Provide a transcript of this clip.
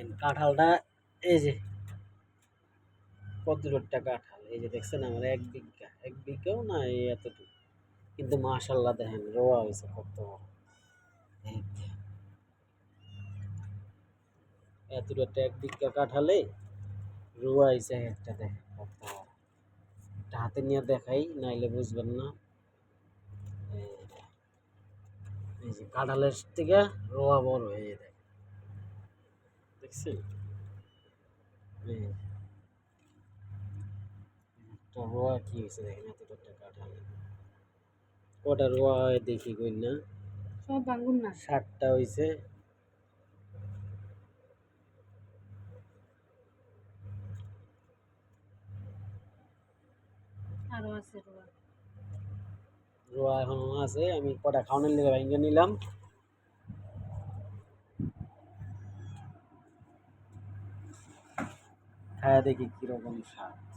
দেখেন কাঁঠালটা, এই যে কত দূরটা কাঁঠাল, এই যে দেখছেন আমার এক বিঘা, এক বিঘাও না এই এতটুকু। কিন্তু মাশাল্লাহ দেখেন, রোয়া হয়েছে কত এত দূরটা এক বিঘা কাঁঠালে রোয়া হয়েছে একটা দেখেন কত একটা হাতে নিয়ে দেখাই, নাইলে বুঝবেন না। এই যে কাঁঠালের থেকে রোয়া বড় হয়ে যায়। দেখছেন? এই যে। একটা রোয়া কি হয়েছে দেখেন এতটা একটা কটা রোয়া হয় দেখি কই না? সব বাঙ্গুন না। ষাটটা হয়েছে রোয়া। রোয়া এখনও আছে আমি কটা খাওয়ানোর লেগে ভেঙে নিলাম। খায়া দেখি কীরকম স্বাদ